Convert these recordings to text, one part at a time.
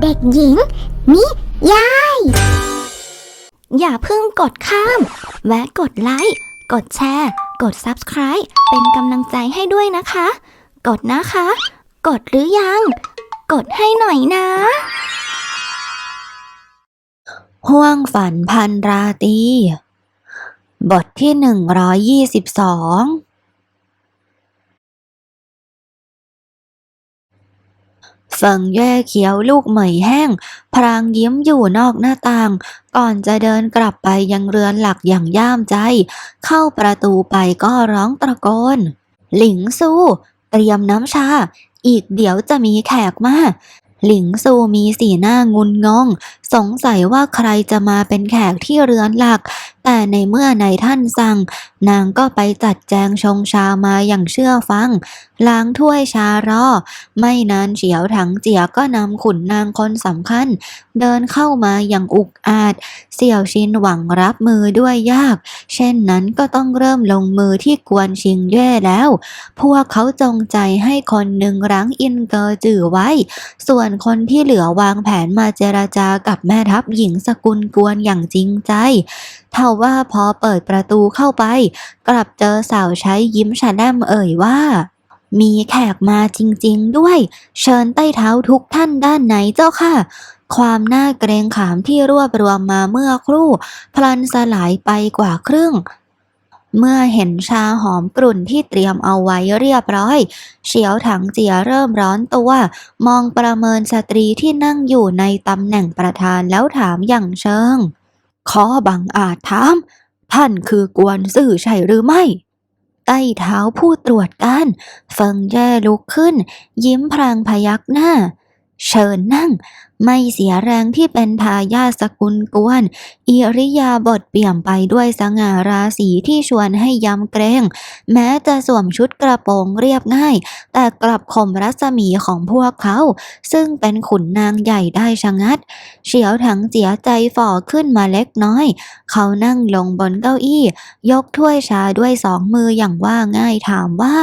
เด็กหญิง นิยาย อย่าเพิ่งกดข้าม แวะกดไลค์ กดแชร์ กด Subscribe เป็นกำลังใจให้ด้วยนะคะ กดนะคะ กดหรือยัง กดให้หน่อยนะ ห่วงฝันพันราตรีบทที่หนึ่งร้อยยี่สิบสอง ฟิงแย่เขียวลูกเหมยแห้ง พรางยิ้มอยู่นอกหน้าต่าง ก่อนจะเดินกลับไปยังเรือนหลักอย่างย่ามใจ เข้าประตูไปก็ร้องตะโกน หลิงซูเตรียมน้ำชา อีกเดี๋ยวจะมีแขกมาหลิงซูมีสีหน้างุนงงสงสัยว่าใครจะมาเป็นแขกที่เรือนหลัก แต่ในเมื่อนายท่านสั่ง นางก็ไปจัดแจงชงชามาอย่างเชื่อฟัง ล้างถ้วยชารอ ไม่นานเฉียวถังเจียก็นำขุนนางคนสำคัญ เดินเข้ามาอย่างอุกอาจ เสี่ยวชินหวังรับมือด้วยยาก เช่นนั้นก็ต้องเริ่มลงมือที่กวนชิงเย่แล้ว พวกเขาจงใจให้คนหนึ่งรั้งอินเกอร์จือไว้ ส่วนคนที่เหลือวางแผนมาเจรจากับแม่ทัพหญิงสกุลกวนอย่างจริงใจเท่าว่าพอเปิดประตูเข้าไป กลับเจอสาวใช้ยิ้มฉะแนมเอ่ยว่ามีแขกมาจริงๆด้วย เชิญใต้เท้าทุกท่านด้านไหนเจ้าค่ะ ความน่าเกรงขามที่รวบรวมมาเมื่อครู่ พลันสลายไปกว่าครึ่ง เมื่อเห็นชาหอมกลุ่นที่เตรียมเอาไว้เรียบร้อย เฉียวถังเจียเริ่มร้อนตัว มองประเมินสตรีที่นั่งอยู่ในตำแหน่งประธานแล้วถามอย่างเชิง ขอบังอาจถาม ท่านคือกวนซื่อใช่หรือไม่ใต้เท้าผู้ตรวจการเฟิงแย่ลุกขึ้น ยิ้มพรางพยักหน้า เชิญนั่ง ไม่เสียแรงที่เป็นทายาทสกุลกวน อิริยาบถเปี่ยมไปด้วยสง่าราศีที่ชวนให้ยำเกรง แม้จะสวมชุดกระโปรงเรียบง่าย แต่กลับข่มรัศมีของพวกเขา ซึ่งเป็นขุนนางใหญ่ได้ชะงัด เฉียวถังเจียใจฝ่อขึ้นมาเล็กน้อย เขานั่งลงบนเก้าอี้ ยกถ้วยชาด้วยสองมืออย่างว่าง่ายถามว่า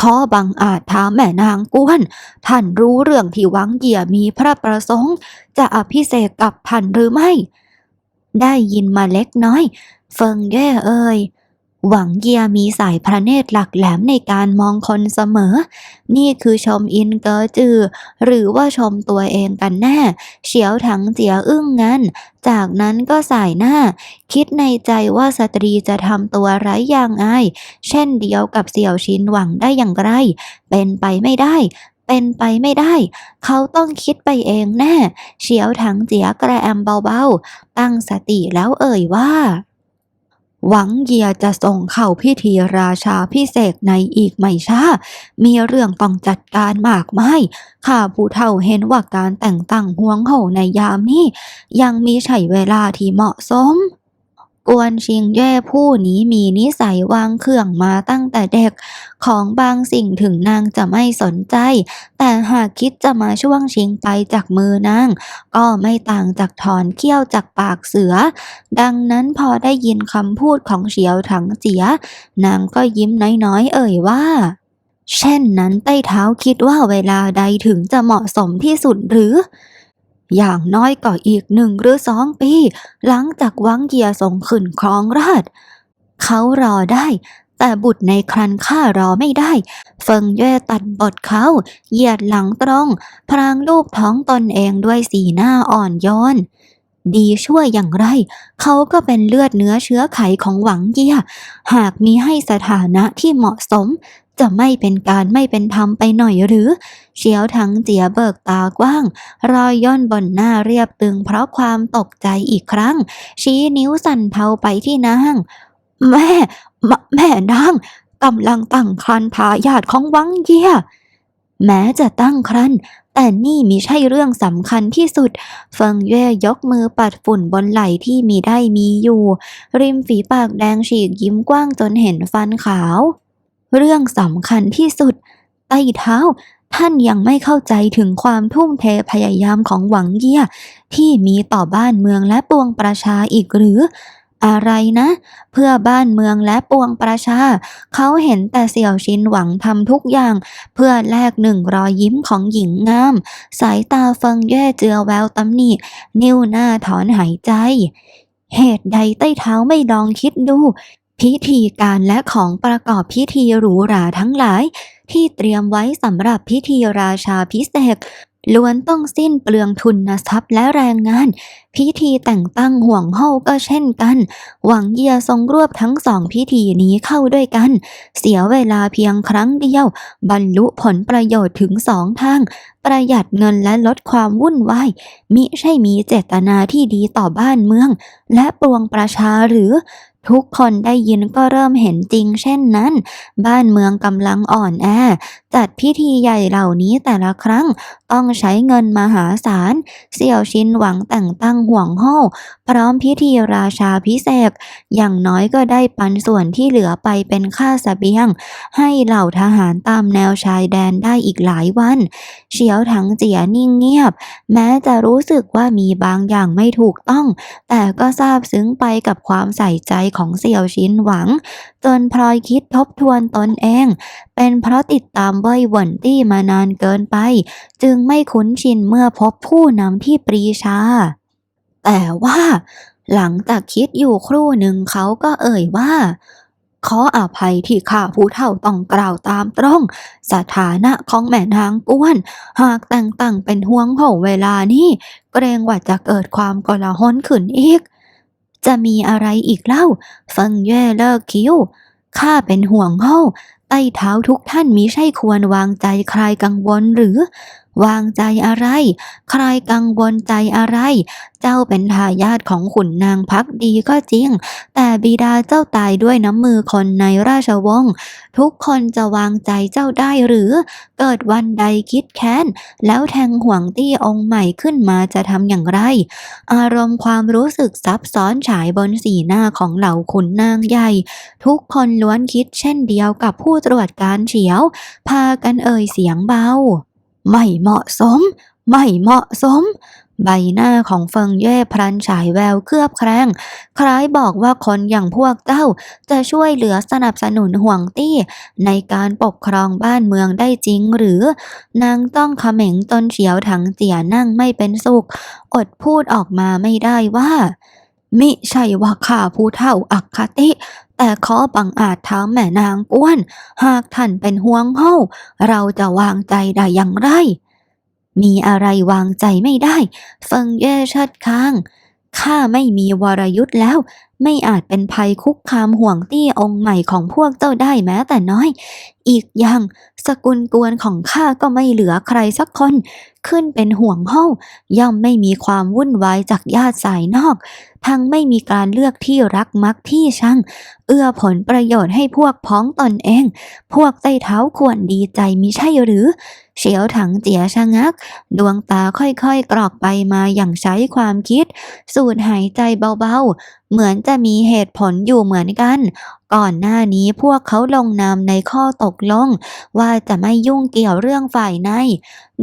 ขอบังอาจถามแม่นางกวน ท่านรู้เรื่องที่วังเกี่ยมีพระประสงค์ จะอภิเษกกับท่านหรือไม่ ได้ยินมาเล็กน้อย เฟิงแย่เอ่ย หวังเยียมีสายพระเนตรหลักแหลมในการมองคนเสมอ นี่คือชมอินเกอจือ หรือว่าชมตัวเองกันแน่ เฉียวถังเจียอึ้งงันจากนั้นก็สายหน้า คิดในใจว่าสตรีจะทำตัวไร้ยางอาย เช่นเดียวกับเสี่ยวชินหวังได้อย่างไร เป็นไปไม่ได้เป็นไปไม่ได้ เขาต้องคิดไปเองแน่ เฉียวถังเจียกระแอมเบาๆ ตั้งสติแล้วเอ่ยว่า หวังเยียจะส่งเข้าพิธีราชาพิเศษในอีกไม่ช้า มีเรื่องต้องจัดการมากมาย ข้าผู้เฒ่าเห็นว่าการแต่งตั้งห่วงโหในยามนี้ ยังมีใช่เวลาที่เหมาะสม กวนชิงแย่ผู้นี้มีนิสัยวางเครื่องมาตั้งแต่เด็ก ของบางสิ่งถึงนางจะไม่สนใจ แต่หากคิดจะมาช่วงชิงไปจากมือนาง ก็ไม่ต่างจากถอนเขี้ยวจากปากเสือ ดังนั้นพอได้ยินคำพูดของเฉียวถังเจีย นางก็ยิ้มน้อยๆ เอ่ยว่าเช่นนั้นใต้เท้าคิดว่าเวลาใดถึงจะเหมาะสมที่สุดหรือ อย่างน้อยก็อีกหนึ่งหรือสองปี หลังจากวังเยียส่งขึ้นครองราช เขารอได้ แต่บุตรในครันข้ารอไม่ได้ เฟิงเย่ตัดบทเขา เหยียดหลังตรง พรางลูกท้องตนเองด้วยสีหน้าอ่อนโยนดีช่วยอย่างไร เขาก็เป็นเลือดเนื้อเชื้อไขของหวังเยีย หากมีให้สถานะที่เหมาะสม จะไม่เป็นการไม่เป็นธรรมไปหน่อยหรือ เฉียวถังเจียเบิกตากว้าง รอยย่นบนหน้าเรียบตึงเพราะความตกใจอีกครั้ง ชี้นิ้วสั่นเทาไปที่นางแม่มแม่นางกำลังตั้งครรภ์ทายาทของวังเยี่ยแม้จะตั้งครรภ์แต่นี่มิใช่เรื่องสำคัญที่สุด เฟิงเย่ยกมือปัดฝุ่นบนไหล่ที่มีได้มีอยู่ ริมฝีปากแดงฉีกยิ้มกว้างจนเห็นฟันขาว เรื่องสำคัญที่สุดใต้เท้า ท่านยังไม่เข้าใจถึงความทุ่มเทพยายามของหวังเยี่ย ที่มีต่อบ้านเมืองและปวงประชาอีกหรือ อะไรนะ เพื่อบ้านเมืองและปวงประชา เขาเห็นแต่เสี่ยวชินหวังทำทุกอย่าง เพื่อแลกหนึ่งรอยยิ้มของหญิงงาม สายตาเฟิงเย่เจือแววตำหนิ นิ้วหน้าถอนหายใจเหตุใดใต้เท้าไม่ลองคิดดู พิธีการและของประกอบพิธีหรูหราทั้งหลาย ที่เตรียมไว้สำหรับพิธีราชาพิเศษล้วนต้องสิ้นเปลืองทุนทรัพย์และแรงงาน พิธีแต่งตั้งห่วงเฮาก็เช่นกัน หวังเยียทรงรวบทั้งสองพิธีนี้เข้าด้วยกัน เสียเวลาเพียงครั้งเดียว บรรลุผลประโยชน์ถึงสองทาง ประหยัดเงินและลดความวุ่นวาย มิใช่มีเจตนาที่ดีต่อบ้านเมือง และปวงประชาหรือ ทุกคนได้ยินก็เริ่มเห็นจริงเช่นนั้น บ้านเมืองกำลังอ่อนแอ จัดพิธีใหญ่เหล่านี้แต่ละครั้งต้องใช้เงินมหาศาล เสี่ยวชินหวังแต่งตั้งห่วงโฮ่พร้อมพิธีราชาพิเศษอย่างน้อยก็ได้ปันส่วนที่เหลือไปเป็นค่าสเสบียง ให้เหล่าทหารตามแนวชายแดนได้อีกหลายวัน เฉียวถังเจียนิ่งเงียบ แม้จะรู้สึกว่ามีบางอย่างไม่ถูกต้อง แต่ก็ซาบซึ้งไปกับความใส่ใจของเสี่ยวชินหวัง จนพลอยคิดทบทวนตนเอง เป็นเพราะติดตามเว่ยหวนตี้มานานเกินไป จึงไม่คุ้นชินเมื่อพบผู้นำที่ปรีชา แต่ว่า หลังจากคิดอยู่ครู่หนึ่งเขาก็เอ่ยว่าขออภัยที่ข้าผู้เฒ่าต้องกล่าวตามตรง สถานะของแม่นางก้วน หากแต่งตั้งเป็นห่วงหเวลานี้ เกรงว่าจะเกิดความกลาหลขึ้นอีก จะมีอะไรอีกเล่า ฟังเย่เลิกคิ้ว ข้าเป็นห่วงเฮ้าใต้เท้าทุกท่านมิใช่ควรวางใจใครกังวลหรือวางใจอะไร ใครกังวลใจอะไร เจ้าเป็นทายาทของขุนนางพักดีก็จริง แต่บิดาเจ้าตายด้วยน้ำมือคนในราชวงศ์ ทุกคนจะวางใจเจ้าได้หรือ เกิดวันใดคิดแค้น แล้วแทงห่วงตี้องค์ใหม่ขึ้นมาจะทำอย่างไร อารมณ์ความรู้สึกซับซ้อนฉายบนสีหน้าของเหล่าขุนนางใหญ่ ทุกคนล้วนคิดเช่นเดียวกับผู้ตรวจการเฉียว พากันเอ่ยเสียงเบา ไม่เหมาะสม ไม่เหมาะสม ใบหน้าของเฟิงเย่พลันฉายแววเคลือบแคลงคล้ายบอกว่าคนอย่างพวกเจ้า จะช่วยเหลือสนับสนุนห่วงตี้ ในการปกครองบ้านเมืองได้จริงหรือ นางต้องเขม็งตนเฉียวถังเจียนั่งไม่เป็นสุข อดพูดออกมาไม่ได้ว่า มิใช่ว่าข้าผู้เท่าอักคติ แต่ขอบังอาจถามแม่นางก้วน หากท่านเป็นห่วงเฮาเราจะวางใจได้อย่างไร มีอะไรวางใจไม่ได้ เฟิงเย่ชัดค้างข้าไม่มีวรยุทธ์แล้ว ไม่อาจเป็นภัยคุกคามห่วงตี้องค์ใหม่ของพวกเจ้าได้แม้แต่น้อย อีกอย่างสกุลกวนของข้าก็ไม่เหลือใครสักคน ขึ้นเป็นห่วงเฮาย่อมไม่มีความวุ่นวายจากญาติสายนอก ทั้งไม่มีการเลือกที่รักมักที่ชัง เอื้อผลประโยชน์ให้พวกพ้องตนเอง พวกใต้เท้าควรดีใจมิใช่หรือเฉียวถังเจียชะงัก ดวงตาค่อยๆกรอกไปมาอย่างใช้ความคิด สูดหายใจเบาๆ เหมือนจะมีเหตุผลอยู่เหมือนกัน ก่อนหน้านี้พวกเขาลงนามในข้อตกลง ว่าจะไม่ยุ่งเกี่ยวเรื่องฝ่ายใน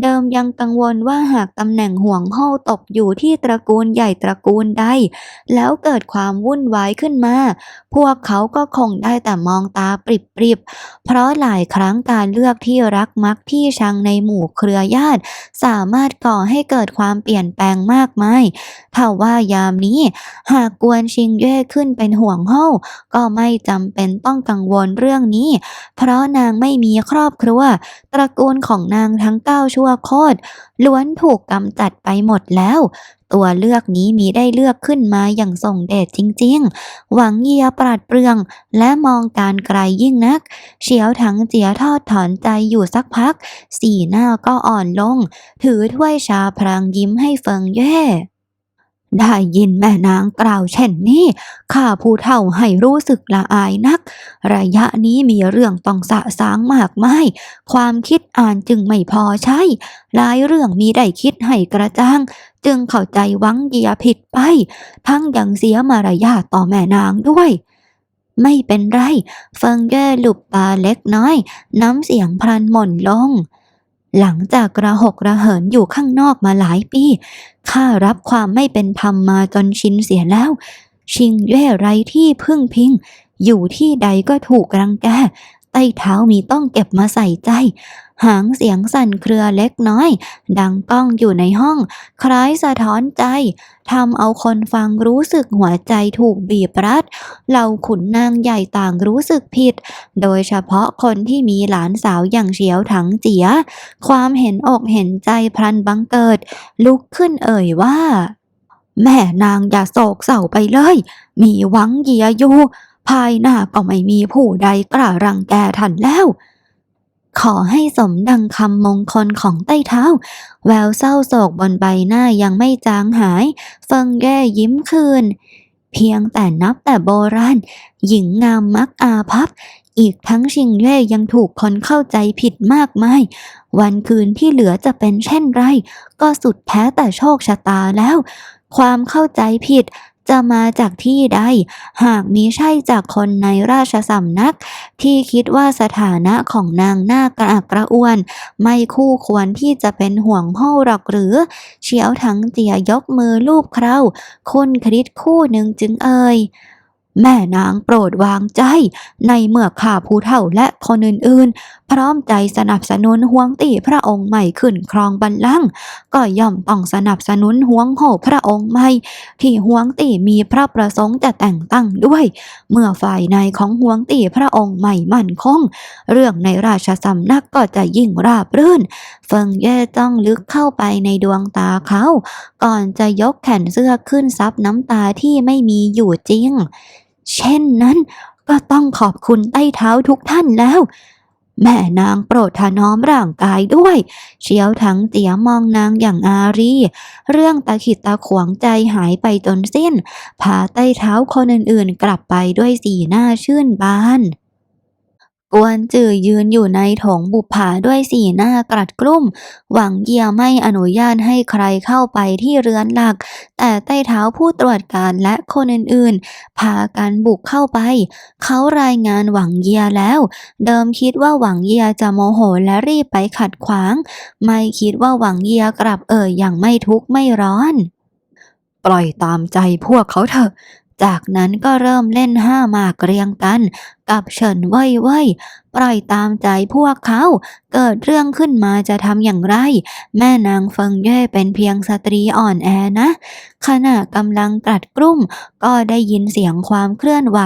เดิมยังกังวลว่าหากตำแหน่งห่วงโฮ่ตกอยู่ที่ตระกูลใหญ่ตระกูลใด แล้วเกิดความวุ่นวายขึ้นมา พวกเขาก็คงได้แต่มองตาปริบๆ เพราะหลายครั้งการเลือกที่รักมักที่ชังในหมู่เครือญาติ สามารถก่อให้เกิดความเปลี่ยนแปลงมากมายถ้าว่ายามนี้ หากกวนชิงเย่ขึ้นเป็นห่วงโฮ่ก็ไม่จำเป็นต้องกังวลเรื่องนี้ เพราะนางไม่มีครอบครัว ตระกูลของนางทั้งเก้าชั่วโคตรล้วนถูกกำจัดไปหมดแล้ว ตัวเลือกนี้มีได้เลือกขึ้นมาอย่างส่งเดชจริงๆ หวังเยียปราดเปรื่อง และมองการไกลยิ่งนัก เฉียวถังเจียทอดถอนใจอยู่สักพัก สีหน้าก็อ่อนลง ถือถ้วยชาพรางยิ้มให้เฟิงเย่ ได้ยินแม่นางกล่าวเช่นนี้ข้าผู้เฒ่าให้รู้สึกละอายนัก ระยะนี้มีเรื่องต้องสะสางมากมาย ความคิดอ่านจึงไม่พอใช้หลายเรื่องมีได้คิดให้กระจ่าง จึงเข้าใจวังเยียผิดไป ทั้งยังเสียมารยาทต่อแม่นางด้วย ไม่เป็นไร เฟิงเย่หลุบตาเล็กน้อย น้ำเสียงพลันหม่นลง หลังจากกระหกระเหินอยู่ข้างนอกมาหลายปี ข้ารับความไม่เป็นธรรมมาจนชินเสียแล้ว ชิงเย่ไรที่พึ่งพิง อยู่ที่ใดก็ถูกรังแก ใต้เท้ามีต้องเก็บมาใส่ใจ หางเสียงสั่นเครือเล็กน้อย ดังก้องอยู่ในห้อง คล้ายสะท้อนใจทำเอาคนฟังรู้สึกหัวใจถูกบีบรัดเหล่าขุนนางใหญ่ต่างรู้สึกผิด โดยเฉพาะคนที่มีหลานสาวอย่างเฉียวถังเจีย ความเห็นอกเห็นใจพลันบังเกิด ลุกขึ้นเอ่ยว่า แม่นางอย่าโศกเศร้าไปเลย มีหวังเยียอยู่ภายหน้าก็ไม่มีผู้ใดกล้ารังแกท่านแล้ว ขอให้สมดังคำมงคลของใต้เท้า แววเศร้าโศกบนใบหน้ายังไม่จางหาย เฟิงแย่ยิ้มคืน เพียงแต่นับแต่โบราณ หญิงงามมักอาพับ อีกทั้งชิงเย่ยังถูกคนเข้าใจผิดมากมาย วันคืนที่เหลือจะเป็นเช่นไร ก็สุดแท้แต่โชคชะตาแล้ว ความเข้าใจผิด จะมาจากที่ใด หากมิใช่จากคนในราชสำนัก ที่คิดว่าสถานะของนางน่ากระอักกระอ่วน ไม่คู่ควรที่จะเป็นห่วงห้าหรอกหรือ เฉียวทั้งเจียยกมือลูบเคราคุณคริสคู่หนึ่งจึงเอ่ย แม่นางโปรดวางใจ ในเมื่อข้าผู้เฒ่าและคนอื่นๆ พร้อมใจสนับสนุนห่วงตีพระองค์ใหม่ขึ้นครองบัลลังก์ก็ย่อมต้องสนับสนุนห่วงโหพระองค์ใหม่ ที่ห่วงตีมีพระประสงค์จะแต่งตั้งด้วย เมื่อฝ่ายในของห่วงตีพระองค์ใหม่มั่นคง เรื่องในราชสำนักก็จะยิ่งราบรื่น เฟิงเย่จ้องลึกเข้าไปในดวงตาเขา ก่อนจะยกแขนเสื้อขึ้นซับน้ำตาที่ไม่มีอยู่จริง เช่นนั้นก็ต้องขอบคุณใต้เท้าทุกท่านแล้ว แม่นางโปรดถนอมร่างกายด้วย เชียวทั้งเตียมองนางอย่างอารี เรื่องตาขิดตาขวางใจหายไปจนสิ้น พาใต้เท้าคนอื่นๆ กลับไปด้วยสีหน้าชื่นบาน กวนจือยืนอยู่ในถงบุปผาด้วยสีหน้ากรัดกลุ้ม หวังเยียไม่อนุญาตให้ใครเข้าไปที่เรือนหลัก แต่ใต้เท้าผู้ตรวจการและคนอื่นๆ พากันบุกเข้าไป เขารายงานหวังเยียแล้ว เดิมคิดว่าหวังเยียจะโมโหและรีบไปขัดขวาง ไม่คิดว่าหวังเยียกลับเอ่ยอย่างไม่ทุกข์ไม่ร้อน ปล่อยตามใจพวกเขาเถอะ จากนั้นก็เริ่มเล่นห้าหมากเรียงกัน กับเฉินเว่ยเว่ยปล่อยตามใจพวกเขา เกิดเรื่องขึ้นมาจะทำอย่างไร แม่นางเฟิงเย่เป็นเพียงสตรีอ่อนแอนะ ขณะกำลังกลัดกลุ้มก็ได้ยินเสียงความเคลื่อนไหว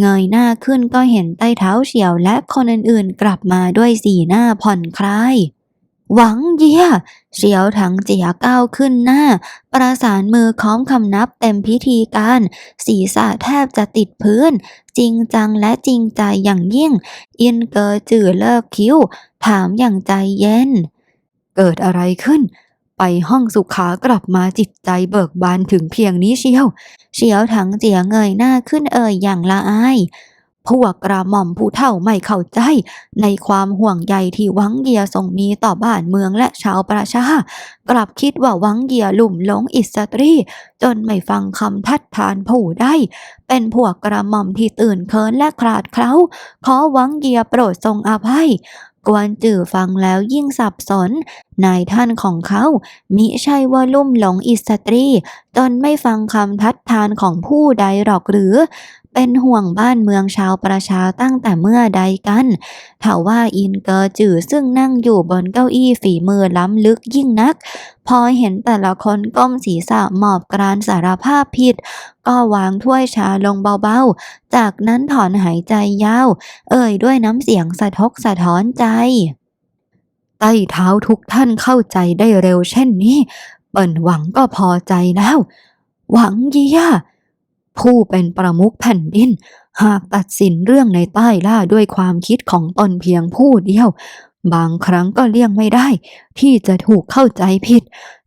เงยหน้าขึ้นก็เห็นใต้เท้าเฉียวและคนอื่นๆกลับมาด้วยสีหน้าผ่อนคลาย หวังเยียเฉียวถังเจียก้าวขึ้นหน้า ประสานมือค้อมคำนับเต็มพิธีการ ศีรษะแทบจะติดพื้น จริงจังและจริงใจอย่างยิ่ง อินเกอจือเลิกคิ้ว ถามอย่างใจเย็น เกิดอะไรขึ้น ไปห้องสุขากลับมาจิตใจเบิกบานถึงเพียงนี้เชียวเชียวถังเจียเงยหน้าขึ้นเอ่ยอย่างละอาย พวกกระหม่อมผู้เฒ่าไม่เข้าใจ ในความห่วงใยที่หวังเยียทรงมีต่อบ้านเมืองและชาวประชา กลับคิดว่าวังเยียหลุ่มหลงอิสตรี จนไม่ฟังคำทัดทานผู้ได้ เป็นพวกกระหม่อมที่ตื่นเคินและคลาดเคล้า ขอหวังเยียโปรดทรงอภัยกวนจื่อฟังแล้วยิ่งสับสน นายท่านของเขา มิใช่ว่าลุ่มหลงอิสตรี จนไม่ฟังคำทัดทานของผู้ใดหรอกหรือ เป็นห่วงบ้านเมืองชาวประชาตั้งแต่เมื่อใดกันถ้าว่าอินเกอจื่อซึ่งนั่งอยู่บนเก้าอี้ฝีมือล้ำลึกยิ่งนัก พอเห็นแต่ละคนก้มศีรษะหมอบกรานสารภาพผิด ก็วางถ้วยชาลงเบาๆ จากนั้นถอนหายใจยาว เอ่ยด้วยน้ำเสียงสะทกสะท้อนใจใต้เท้าทุกท่านเข้าใจได้เร็วเช่นนี้ เปิ่นหวังก็พอใจแล้ว หวังเยีย ผู้เป็นประมุขแผ่นดิน หากตัดสินเรื่องในใต้ล่าด้วยความคิดของตนเพียงผู้เดียว บางครั้งก็เลี่ยงไม่ได้ ที่จะถูกเข้าใจผิด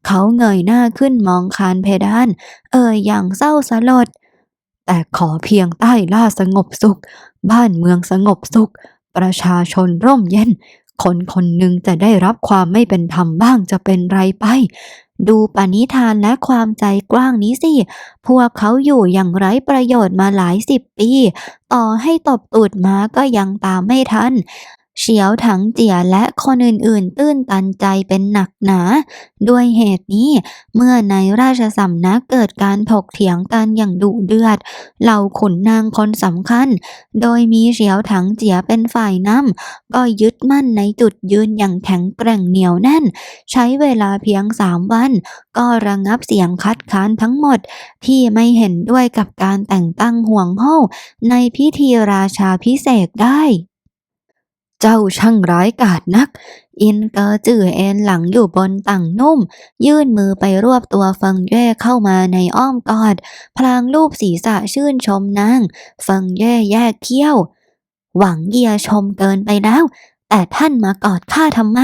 เขาเงยหน้าขึ้นมองคานเพดาน เอ่ยอย่างเศร้าสลด แต่ขอเพียงใต้ล่าสงบสุข บ้านเมืองสงบสุข ประชาชนร่มเย็นคนคนหนึ่งจะได้รับความไม่เป็นธรรมบ้างจะเป็นไรไป ดูปณิธานและความใจกว้างนี้สิ พวกเขาอยู่อย่างไร้ประโยชน์มาหลายสิบปี ต่อให้ตบตูดมาก็ยังตามไม่ทัน เฉียวถังเจียและคนอื่นๆ ตื้นตันใจเป็นหนักหนา ด้วยเหตุนี้ เมื่อในราชสำนักเกิดการถกเถียงกันอย่างดุเดือด เหล่าขุนนางคนสำคัญ โดยมีเฉียวถังเจียเป็นฝ่ายนำก็ยึดมั่นในจุดยืนอย่างแข็งแกร่งเหนียวแน่น ใช้เวลาเพียงสามวัน ก็ระงับเสียงคัดค้านทั้งหมด ที่ไม่เห็นด้วยกับการแต่งตั้งห่วงโฮ่ในพิธีราชาพิเศษได้ เจ้าช่างร้ายกาจนัก อินเกอจื่อเอนหลังอยู่บนตั่งนุ่ม ยื่นมือไปรวบตัวเฟิงเย่เข้ามาในอ้อมกอด พลางลูบศีรษะชื่นชมนางเฟิงเย่แยกเขี้ยว หวังเยียชมเกินไปแล้ว แต่ท่านมากอดข้าทำไม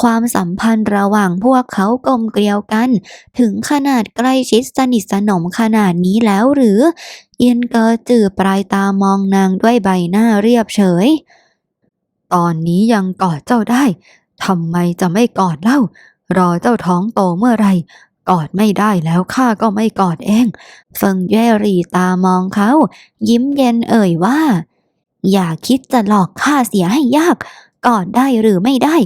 ความสัมพันธ์ระหว่างพวกเขากลมเกลียวกัน ถึงขนาดใกล้ชิดสนิทสนมขนาดนี้แล้วหรือ เอียนเกอจื่อปลายตามองนางด้วยใบหน้าเรียบเฉย ตอนนี้ยังกอดเจ้าได้ทำไมจะไม่กอดเล่า รอเจ้าท้องโตเมื่อไรกอดไม่ได้แล้วข้าก็ไม่กอดเองเฟิงเย่รีตามองเขา ยิ้มเย็นเอ่ยว่า อย่าคิดจะหลอกข้าเสียให้ยาก กอดได้หรือไม่ได้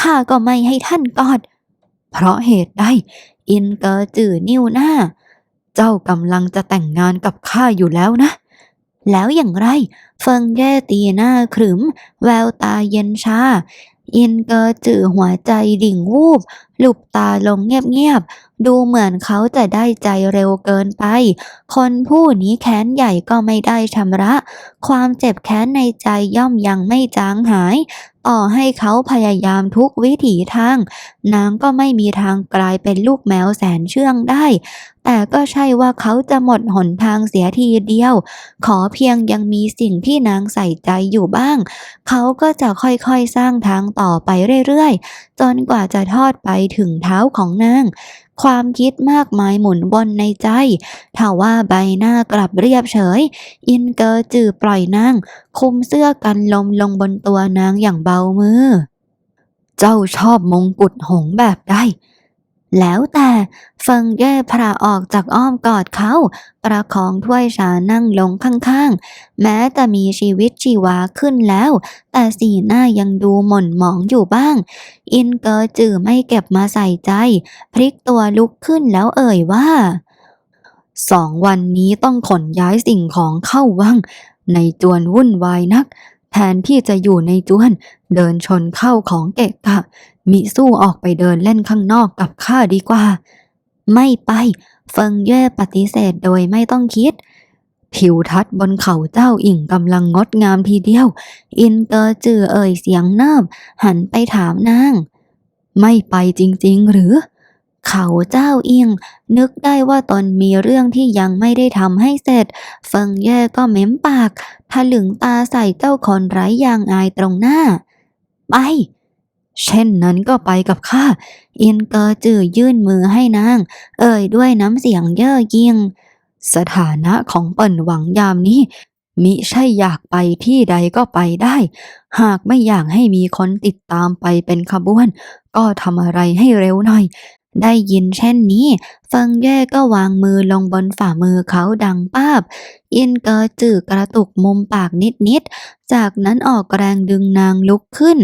ข้าก็ไม่ให้ท่านกอด เพราะเหตุใดอินเกอจื่อนิ้วหน้า เจ้ากำลังจะแต่งงานกับข้าอยู่แล้วนะ แล้วอย่างไร เฟิงแย่ตีหน้าขรึม แววตาเย็นชาอินเกอจื่อหัวใจดิ่งวูบ หลุบตาลงเงียบๆ ดูเหมือนเขาจะได้ใจเร็วเกินไป คนผู้นี้แค้นใหญ่ก็ไม่ได้ชำระ ความเจ็บแค้นในใจย่อมยังไม่จางหาย ต่อให้เขาพยายามทุกวิถีทาง นางก็ไม่มีทางกลายเป็นลูกแมวแสนเชื่องได้ แต่ก็ใช่ว่าเขาจะหมดหนทางเสียทีเดียว ขอเพียงยังมีสิ่งที่นางใส่ใจอยู่บ้าง เขาก็จะค่อยๆสร้างทางต่อไปเรื่อยๆ จนกว่าจะทอดไปถึงเท้าของนาง ความคิดมากมายหมุนวนในใจถ้าว่าใบหน้ากลับเรียบเฉย อินเกอร์จือปล่อยนาง คุมเสื้อกันลมลงบนตัวนางอย่างเบามือ เจ้าชอบมงกุฎหงแบบใด แล้วแต่เฟิงเย่พระออกจากอ้อมกอดเขา ประคองถ้วยชานั่งลงข้างๆ แม้จะมีชีวิตชีวาขึ้นแล้ว แต่สีหน้ายังดูหม่นหมองอยู่บ้าง อินเกอจือไม่เก็บมาใส่ใจ พลิกตัวลุกขึ้นแล้วเอ่ยว่าสองวันนี้ต้องขนย้ายสิ่งของเข้าวัง ในจวนวุ่นวายนัก แทนที่จะอยู่ในจวน เดินชนเข้าของเกะกะ มิสู้ออกไปเดินเล่นข้างนอกกับข้าดีกว่า ไม่ไป เฟิงเย่ปฏิเสธโดยไม่ต้องคิด ผิวทัศน์บนเขาเจ้าอิ่งกำลังงดงามทีเดียว อินเกอร์จือเอ่ยเสียงเนิบหันไปถามนาง ไม่ไปจริงๆหรือ เขาเจ้าเอียงนึกได้ว่าตนมีเรื่องที่ยังไม่ได้ทำให้เสร็จ เฟิงเย่ก็เม้มปากถลึงตาใส่เจ้าคนไร้ยางอายตรงหน้า ไป เช่นนั้นก็ไปกับข้า อินเกอจือยื่นมือให้นาง เอ่ยด้วยน้ำเสียงเย่อหยิ่ง สถานะของเปิ่นหวังยามนี้ มิใช่อยากไปที่ใดก็ไปได้ หากไม่อยากให้มีคนติดตามไปเป็นขบวน ก็ทำอะไรให้เร็วหน่อย ได้ยินเช่นนี้ฟิงเย่ก็วางมือลงบนฝ่ามือเขาดังป้าบ อินเกอจือกระตุกมุมปากนิดๆ จากนั้นออกแรงดึงนางลุกขึ้น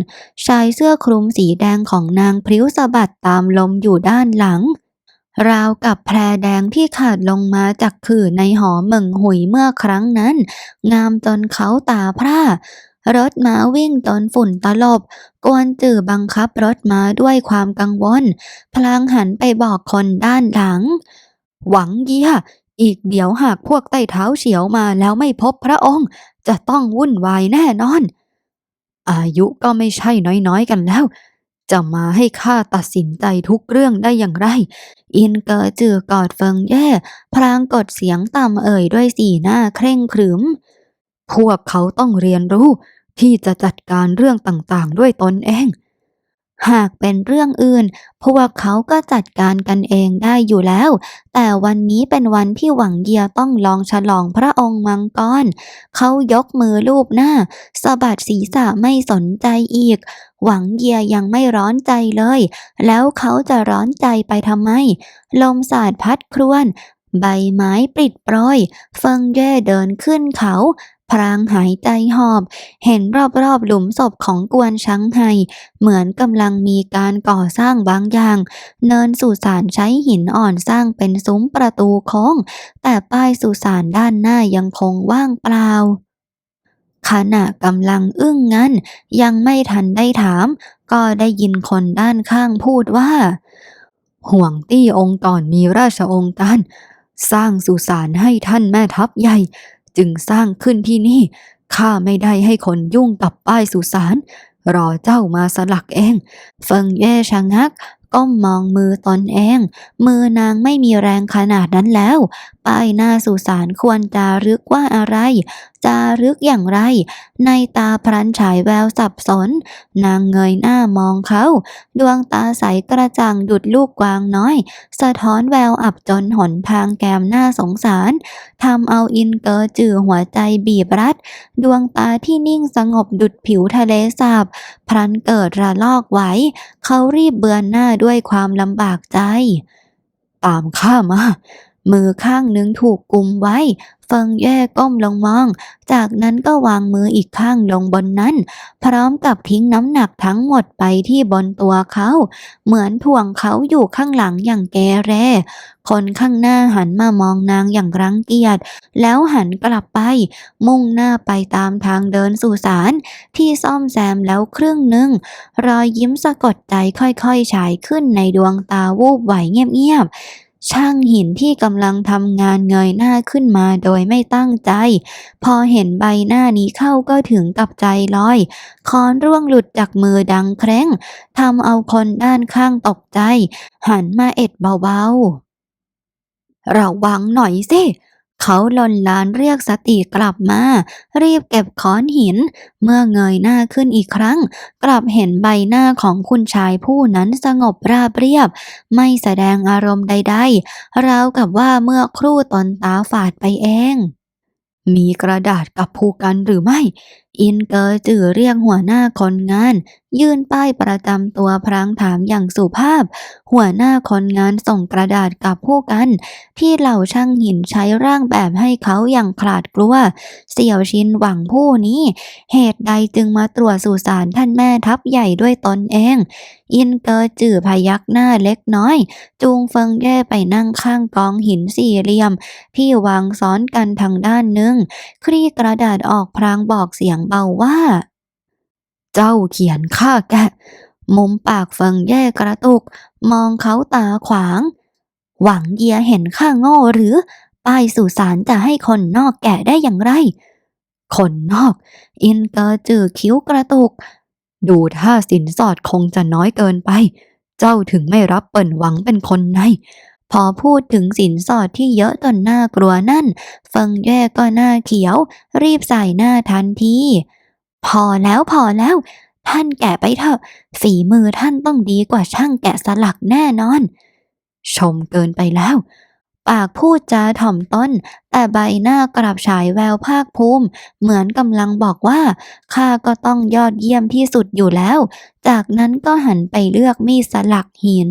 ชายเสื้อคลุมสีแดงของนางพริ้วสะบัดตามลมอยู่ด้านหลัง ราวกับแพรแดงที่ขาดลงมาจากขื่อในหอเหมิงหุยเมื่อครั้งนั้น งามจนเขาตาพร่า รถม้าวิ่งจนฝุ่นตลบ กวนจือบังคับรถม้าด้วยความกังวล พลางหันไปบอกคนด้านหลัง หวังเยียอีกเดี๋ยวหากพวกไต้เท้าเฉียวมาแล้วไม่พบพระองค์ จะต้องวุ่นวายแน่นอน อายุก็ไม่ใช่น้อยๆกันแล้ว จะมาให้ข้าตัดสินใจทุกเรื่องได้อย่างไร อินเกอจือกอดเฟิงแย่ พลางกดเสียงต่ำเอ่ยด้วยสีหน้าเคร่งขรึม พวกเขาต้องเรียนรู้ ที่จะจัดการเรื่องต่างๆ ด้วยตนเอง หากเป็นเรื่องอื่น พวกเขาก็จัดการกันเองได้อยู่แล้ว แต่วันนี้เป็นวันที่หวังเยียต้องลองฉลองพระองค์มังกร เขายกมือลูบหน้าสะบัดศีรษะไม่สนใจอีก หวังเยียยังไม่ร้อนใจเลย แล้วเขาจะร้อนใจไปทำไม ลมสาดพัดครวนใบไม้ปลิดปรอย เฟิงเย่เดินขึ้นเขา พรางหายใจหอบ เห็นรอบๆหลุมศพของกวนช้างไห้เหมือนกำลังมีการก่อสร้างบางอย่าง เนินสุสานใช้หินอ่อนสร้างเป็นซุ้มประตูโค้ง แต่ป้ายสุสานด้านหน้ายังคงว่างเปล่าขณะกำลังอึ้งงั้น ยังไม่ทันได้ถาม ก็ได้ยินคนด้านข้างพูดว่า ห่วงตี้องค์ก่อนมีราชองค์การ สร้างสุสานให้ท่านแม่ทัพใหญ่ จึงสร้างขึ้นที่นี่ ข้าไม่ได้ให้คนยุ่งกับป้ายสุสาน รอเจ้ามาสลักเอง เฟิงเย่ชะงักก้มมองมือตนเอง มือนางไม่มีแรงขนาดนั้นแล้ว ป้ายหน้าสุสานควรจะรึกว่าอะไร จารึกอย่างไร ในตาพรันฉายแววสับสน นางเงยหน้ามองเขา ดวงตาใสกระจ่างดุดลูกกวางน้อย สะท้อนแววอับจนหนทางแกมหน้าสงสารทำเอาอินเกอร์จือหัวใจบีบรัด ดวงตาที่นิ่งสงบดุดผิวทะเลสาบ พรันเกิดระลอกไหว เขารีบเบือนหน้าด้วยความลำบากใจ ตามข้ามา มือข้างหนึ่งถูกกุมไว้ เฟิงแย่ก้มลงมอง จากนั้นก็วางมืออีกข้างลงบนนั้น พร้อมกับทิ้งน้ำหนักทั้งหมดไปที่บนตัวเขา เหมือนถ่วงเขาอยู่ข้างหลังอย่างแกเรคนข้างหน้าหันมามองนางอย่างรังเกียจ แล้วหันกลับไป มุ่งหน้าไปตามทางเดินสู่ศาลที่ซ่อมแซมแล้วครึ่งหนึ่ง รอยยิ้มสะกดใจค่อยๆฉายขึ้นในดวงตาวูบไหวเงียบๆ ช่างหินที่กำลังทำงานเงยหน้าขึ้นมาโดยไม่ตั้งใจ พอเห็นใบหน้านี้เข้าก็ถึงกับใจลอย ค้อนร่วงหลุดจากมือดังแคร้งทำเอาคนด้านข้างตกใจ หันมาเอ็ดเบาๆระวังหน่อยสิ เขาหล่นลานเรียกสติกลับมา รีบเก็บค้อนหิน เมื่อเงยหน้าขึ้นอีกครั้ง กลับเห็นใบหน้าของคุณชายผู้นั้นสงบราบเรียบ ไม่แสดงอารมณ์ใดๆราวกับว่าเมื่อครู่ตนตาฝาดไปเอง มีกระดาษกับภูกกันหรือไม่ อินเกอร์จือเรียกหัวหน้าคนงาน ยื่นป้ายประจำตัวพรางถามอย่างสุภาพ หัวหน้าคนงานส่งกระดาษกับผู้กัน ที่เหล่าช่างหินใช้ร่างแบบให้เขาอย่างขลาดกลัว เสี่ยวชินหวังผู้นี้ เหตุใดจึงมาตรวจสุสานท่านแม่ทัพใหญ่ด้วยตนเอง อินเกอร์จือพยักหน้าเล็กน้อย จูงเฟิงแย่ไปนั่งข้างกองหินสี่เหลี่ยม ที่วางซ้อนกันทางด้านหนึ่งคลี่กระดาษออกพรางบอกเสียงเบาว่า เจ้าเขียนข้าแกะ มุมปากฟิงแย่กระตุก มองเขาตาขวาง หวังเยียเห็นข้าโง่หรือป้ายสุสานจะให้คนนอกแกะได้อย่างไร คนนอก อินเกอร์จือคิ้วกระตุก ดูท่าสินสอดคงจะน้อยเกินไป เจ้าถึงไม่รับเปิ่นหวังเป็นคนใน พอพูดถึงสินสอดที่เยอะจนน่ากลัวนั่น เฟิงแย่ก็หน้าเขียว รีบใส่หน้าทันที พอแล้วพอแล้ว ท่านแกะไปเถอะ ฝีมือท่านต้องดีกว่าช่างแกะสลักแน่นอน ชมเกินไปแล้ว ปากพูดจาถ่อมต้น แต่ใบหน้ากลับฉายแววภาคภูมิ เหมือนกำลังบอกว่าข้าก็ต้องยอดเยี่ยมที่สุดอยู่แล้ว จากนั้นก็หันไปเลือกมีดสลักหิน